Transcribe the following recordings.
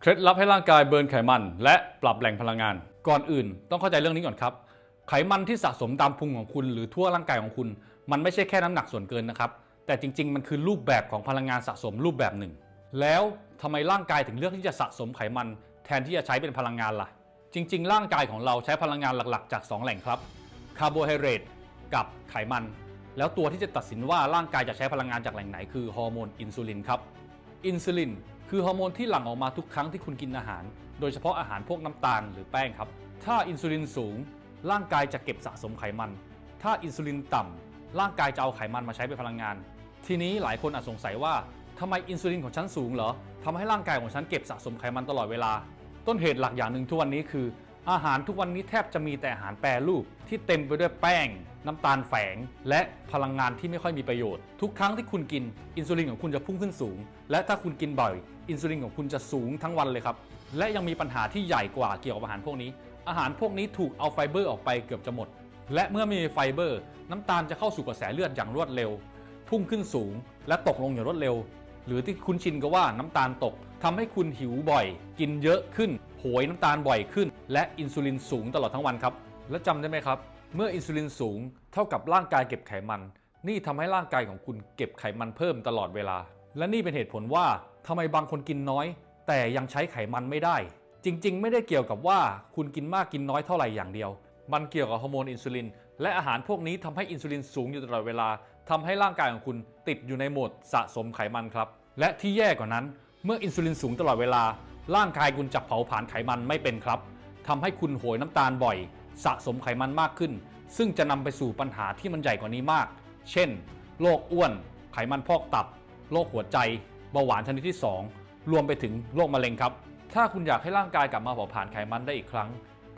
เคล็ดลับให้ร่างกายเบิร์นไขมัน และปรับแหล่งพลังงาน ก่อนอื่น ต้องเข้าใจเรื่องนี้ก่อนครับ ไขมันที่สะสมตามพุงของคุณ หรือทั่วร่างกายของคุณ มันไม่ใช่แค่น้ำหนักส่วนเกินนะครับ แต่จริง ๆ มันคือรูปแบบของพลังงานสะสมรูปแบบหนึ่ง แล้วทำไมร่างกายถึงเลือกที่จะสะสมไขมัน แทนที่จะใช้เป็นพลังงานล่ะ จริง ๆ ร่างกายของเราใช้พลังงานหลักๆ จาก 2 แหล่งครับ คาร์โบไฮเดรตกับไขมัน แล้วตัวที่จะตัดสินว่าร่างกายจะใช้พลังงานจากแหล่งไหนคือฮอร์โมนอินซูลินครับ อินซูลิน คือฮอร์โมนที่หลั่งออกมาทุกครั้งที่คุณกินอาหาร โดยเฉพาะอาหารพวกน้ำตาลหรือแป้งครับ ถ้าอินซูลินสูง ร่างกายจะเก็บสะสมไขมัน ถ้าอินซูลินต่ำร่างกายจะเอาไขมันมาใช้เป็นพลังงาน ทีนี้หลายคนอาจสงสัยว่าทำไมอินซูลินของฉันสูงเหรอทำให้ร่างกายของฉันเก็บสะสมไขมันตลอดเวลา ต้นเหตุหลักอย่างหนึ่งทุกวันนี้คือ อาหารทุกวันนี้แทบจะมีแต่อาหารแปรรูป ที่เต็มไปด้วยแป้ง น้ำตาลแฝง และพลังงานที่ไม่ค่อยมีประโยชน์ ทุกครั้งที่คุณกินอินซูลินของคุณจะพุ่งขึ้นสูง และถ้าคุณกินบ่อย อินซูลินของคุณจะสูงทั้งวันเลยครับ และยังมีปัญหาที่ใหญ่กว่าเกี่ยวกับอาหารพวกนี้ อาหารพวกนี้ถูกเอาไฟเบอร์ออกไปเกือบจะหมด และเมื่อมมีไฟเบอร์ น้ำตาลจะเข้าสู่กระแสเลือดอย่างรวดเร็ว พุ่งขึ้นสูง และตกลงอย่างรวดเร็ว หรือที่คุ้นชินก็ว่าน้ำตาลตก ทำให้คุณหิวบ่อย กินเยอะขึ้นโหยน้ำตาลบ่อยขึ้น และอินซูลินสูงตลอดทั้งวันครับ และจำได้ไหมครับ เมื่ออินซูลินสูงเท่ากับร่างกายเก็บไขมัน นี่ทำให้ร่างกายของคุณเก็บไขมันเพิ่มตลอดเวลา และนี่เป็นเหตุผลว่าทำไมบางคนกินน้อย แต่ยังใช้ไขมันไม่ได้ จริง ๆ ไม่ได้เกี่ยวกับว่าคุณกินมากกินน้อยเท่าไหร่อย่างเดียว มันเกี่ยวกับฮอร์โมนอินซูลินและอาหารพวกนี้ทำให้อินซูลินสูงอยู่ตลอดเวลาทำให้ร่างกายของคุณติดอยู่ในโหมดสะสมไขมันครับ และที่แย่กว่านั้น เมื่ออินซูลินสูงตลอดเวลา ร่างกายคุณจะเผาผลาญไขมันไม่เป็นครับทำให้คุณโหยน้ำตาลบ่อย สะสมไขมันมากขึ้น ซึ่งจะนำไปสู่ปัญหาที่มันใหญ่กว่านี้มาก เช่น โรคอ้วน ไขมันพอกตับ โรคหัวใจ เบาหวานชนิดที่ 2 รวมไปถึงโรคมะเร็งครับ ถ้าคุณอยากให้ร่างกายกลับมาเผาผลาญไขมันได้อีกครั้ง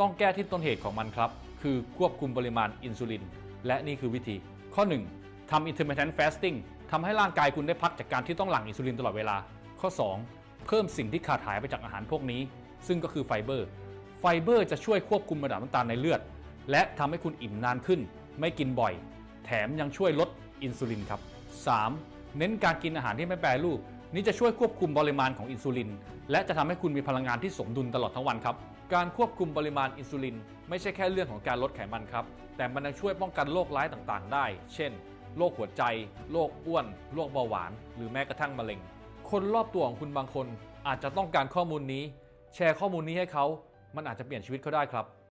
ต้องแก้ที่ต้นเหตุของมันครับ คือควบคุมปริมาณอินซูลิน และนี่คือวิธี ข้อ 1ทำ intermittent fasting ทำให้ร่างกายคุณได้พักจากการที่ต้องหลั่งอินซูลินตลอดเวลา ข้อ 2 เพิ่มสิ่งที่ขาดหายไปจากอาหารพวกนี้ ซึ่งก็คือไฟเบอร์ ไฟเบอร์จะช่วยควบคุมระดับน้ำตาลในเลือด และทำให้คุณอิ่มนานขึ้น ไม่กินบ่อย แถมยังช่วยลดอินซูลินครับ 3. เน้นการกินอาหารที่ไม่แปรรูป นี้จะช่วยควบคุมปริมาณของอินซูลิน และจะทำให้คุณมีพลังงานที่สมดุลตลอดทั้งวันครับการควบคุมปริมาณอินซูลิน ไม่ใช่แค่เรื่องของการลดไขมันครับ แต่มันยังช่วยป้องกันโรคร้ายต่างๆ ได้ เช่น โรคหัวใจ โรคอ้วน โรคเบาหวาน หรือแม้กระทั่งมะเร็ง คนรอบตัวของคุณบางคน อาจจะต้องการข้อมูลนี้ แชร์ข้อมูลนี้ให้เขา มันอาจจะเปลี่ยนชีวิตเขาได้ครับ